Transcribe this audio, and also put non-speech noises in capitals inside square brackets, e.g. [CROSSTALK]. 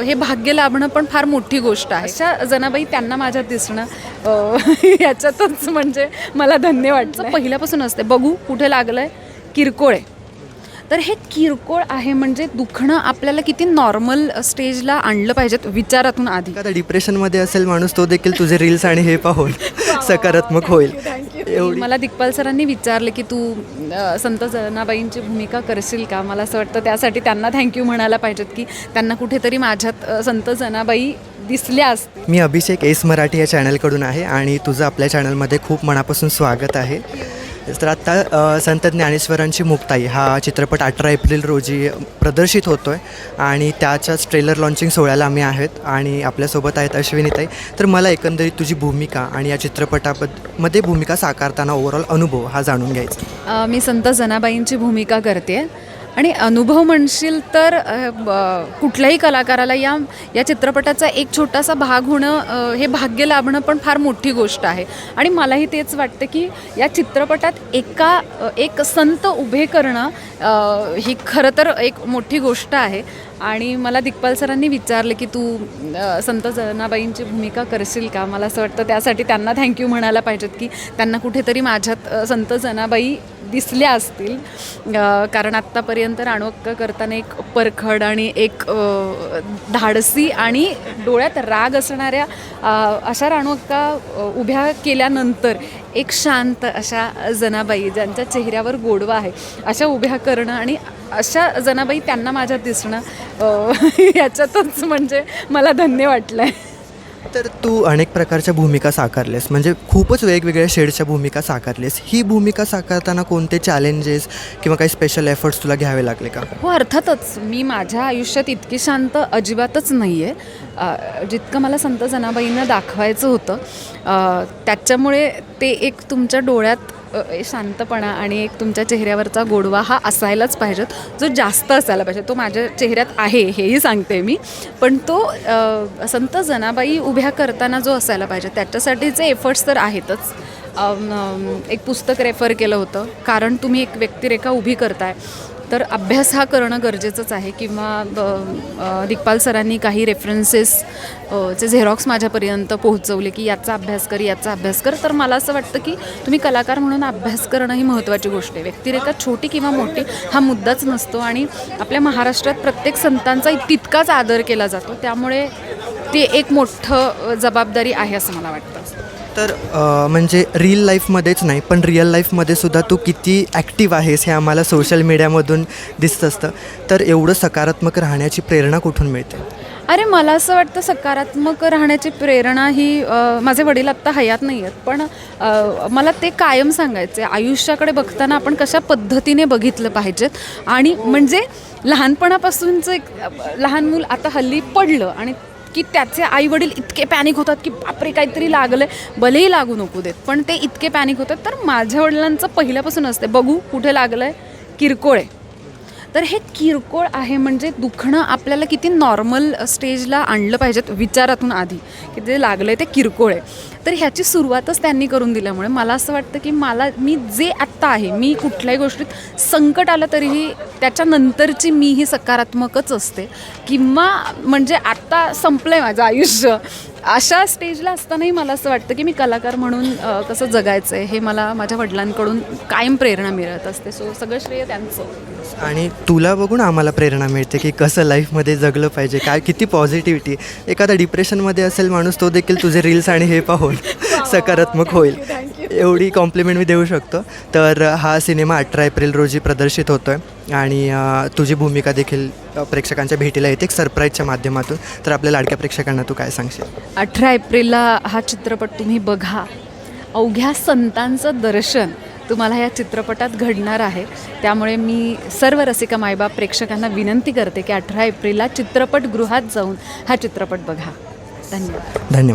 हे भाग्य लाभणं पण फार मोठी गोष्ट आहे. अशा जनाबाई त्यांना माझ्यात दिसणं [LAUGHS] याच्यातच म्हणजे मला धन्य वाटतं पहिल्यापासून असते. बघू कुठे लागलंय. किरकोळ आहे. तर हे किरकोळ आहे म्हणजे दुखणं आपल्याला किती नॉर्मल स्टेजला आणलं पाहिजेत विचारातून आधी. डिप्रेशनमध्ये असेल माणूस तो देखील तुझे रील्स आणि हे पाहून [LAUGHS] सकारात्मक होईल. एवढी. मला दिग्पाल सरांनी विचारलं की तू संत जनाबाईंची भूमिका करशील का? मला असं वाटतं त्यासाठी त्यांना थँक्यू म्हणायला पाहिजेत की त्यांना कुठेतरी माझ्यात संत जनाबाई दिसल्या असतील मी अभिषेक एस मराठी या चॅनलकडून आहे आणि तुझं आपल्या चॅनलमध्ये खूप मनापासून स्वागत आहे. तर आत्ता संत ज्ञानेश्वरांची मुक्ताई हा चित्रपट अठरा एप्रिल रोजी प्रदर्शित होतो आहे आणि त्याच्याच ट्रेलर लॉन्चिंग सोहळ्याला आम्ही आहेत आणि आपल्यासोबत आहेत अश्विनीताई. तर मला एकंदरीत तुझी भूमिका आणि या चित्रपटामध्ये मध्ये भूमिका साकारताना ओव्हरऑल अनुभव हा जाणून घ्यायचा. मी संत जनाबाईंची भूमिका करते आणि अनुभव म्हणशील तर कुठल्याही कलाकाराला या या चित्रपटाचा एक छोटासा भाग होणं हे भाग्य लाभणं पण फार मोठी गोष्ट आहे. आणि मलाही तेच वाटतं की या चित्रपटात एका एक संत उभे करणं ही खरं तर एक मोठी गोष्ट आहे. आणि मला दिग्पाल सरांनी विचारलं की तू संत जनाबाईंची भूमिका करशील का? मला असं वाटतं त्यासाठी त्यांना थँक्यू म्हणायला पाहिजेत की त्यांना कुठेतरी माझ्यात संत जनाबाई दिसल्या असतील. कारण आत्तापर्यंत राणोक्क करताना एक परखड आणि एक धाडसी आणि डोळ्यात राग असणाऱ्या अशा राणोक्का उभ्या केल्यानंतर एक शांत अशा जनाबाई ज्यांच्या चेहऱ्यावर गोडवा आहे अशा उभ्या करणं आणि अशा जनाबाई त्यांना माझ्यात दिसणं [LAUGHS] याच्यातच म्हणजे मला धन्य वाटलं आहे तर तू अनेक प्रकारच्या भूमिका साकारलेस. म्हणजे खूपच वेगवेगळ्या शेडच्या भूमिका साकारलेस. ही भूमिका साकारताना कोणते चॅलेंजेस किंवा काही स्पेशल एफर्ट्स तुला घ्यावे लागले का? हो अर्थातच. मी माझ्या आयुष्यात इतकी शांत अजिबातच नाही आहे जितकं मला संत जनाबाईंना दाखवायचं होतं त्याच्यामुळे ते एक तुमच्या डोळ्यात शांतपणा आणि एक तुमच्या चेहऱ्यावरचा गोडवा हा असायलाच पाहिजेत. जो जास्त असायला पाहिजे तो माझ्या चेहऱ्यात आहे हेही सांगते मी. पण तो संत जनाबाई उभ्या करताना जो असायला पाहिजे त्याच्यासाठीचे एफर्ट्स तर आहेतच. एक पुस्तक रेफर केलं होतं. कारण तुम्ही एक व्यक्तिरेखा उभी करताय. तर अभ्यास हा करणं गरजेचंच आहे किंवा ब- दिग्पाल सरांनी काही रेफरन्सेस चे झेरॉक्स माझ्यापर्यंत पोहोचवले की याचा अभ्यास कर याचा अभ्यास कर. तर मला असं वाटतं की तुम्ही कलाकार म्हणून अभ्यास करणं ही महत्त्वाची गोष्ट आहे. व्यक्तिरेखा छोटी किंवा मोठी हा मुद्दाच नसतो आणि आपल्या महाराष्ट्रात प्रत्येक संतांचा तितकाच आदर केला जातो. त्यामुळे ते एक मोठं जबाबदारी आहे असं मला वाटतं. तर म्हणजे रील लाईफमध्येच नाही पण रिअल लाईफमध्ये सुद्धा तू किती ॲक्टिव्ह आहेस हे आम्हाला सोशल मीडियामधून दिसत असतं. तर एवढं सकारात्मक राहण्याची प्रेरणा कुठून मिळते? अरे मला असं वाटतं सकारात्मक राहण्याची प्रेरणा ही माझे वडील आत्ता हयात नाही आहेत पण मला ते कायम सांगायचे आयुष्याकडे बघताना आपण कशा पद्धतीने बघितलं पाहिजेत? आणि म्हणजे लहानपणापासूनचं एक लहान मूल आता हल्ली पडलं आणि की त्याचे आई वडील इतके पॅनिक होतात की बापरे काहीतरी लागलं भलेही लागू नको देत पण ते इतके पॅनिक होतात. तर माझ्या वडिलांचं पहिल्यापासून असते बघू कुठे लागलं आहे किरकोळ आहे. तर हे किरकोळ आहे म्हणजे दुखणं आपल्याला किती नॉर्मल स्टेजला आणलं पाहिजेत विचारातून आधी. की जे लागलं आहे ते किरकोळ आहे. तर ह्याची सुरुवातच त्यांनी करून दिल्यामुळे मला असं वाटतं की मला मी जे आत्ता आहे मी कुठल्याही गोष्टीत संकट आलं तरीही त्याच्यानंतरची मी ही सकारात्मकच असते. किंवा म्हणजे आत्ता संपलं आहे माझं आयुष्य. अशा स्टेजला असतानाही मला असं वाटतं की मी कलाकार म्हणून कसं जगायचं आहे हे मला माझ्या वडिलांकडून कायम प्रेरणा मिळत असते. सो सगळं श्रेय त्यांचं. आणि तुला बघून आम्हाला प्रेरणा मिळते की कसं लाईफमध्ये जगलं पाहिजे काय किती पॉझिटिव्हिटी एखादा डिप्रेशनमध्ये असेल माणूस तो देखील तुझे रील्स आणि हे पाहून [LAUGHS] सकारात्मक होईल. एवढी कॉम्प्लिमेंट मी देऊ शकतो. तर हा सिनेमा अठरा एप्रिल रोजी प्रदर्शित होतो आहे आणि तुझी भूमिका देखील प्रेक्षकांच्या भेटीला येते एक सरप्राईजच्या माध्यमातून. तर आपल्या लाडक्या प्रेक्षकांना तू काय सांगशील? अठरा एप्रिलला हा चित्रपट तुम्ही बघा. अवघ्या संतांचं दर्शन. तुम्हाला या चित्रपटात घडणार आहे. त्यामुळे मी सर्व रसिका मायबाप प्रेक्षकांना विनंती करते की अठरा एप्रिलला चित्रपटगृहात जाऊन हा चित्रपट बघा. धन्यवाद. धन्यवाद.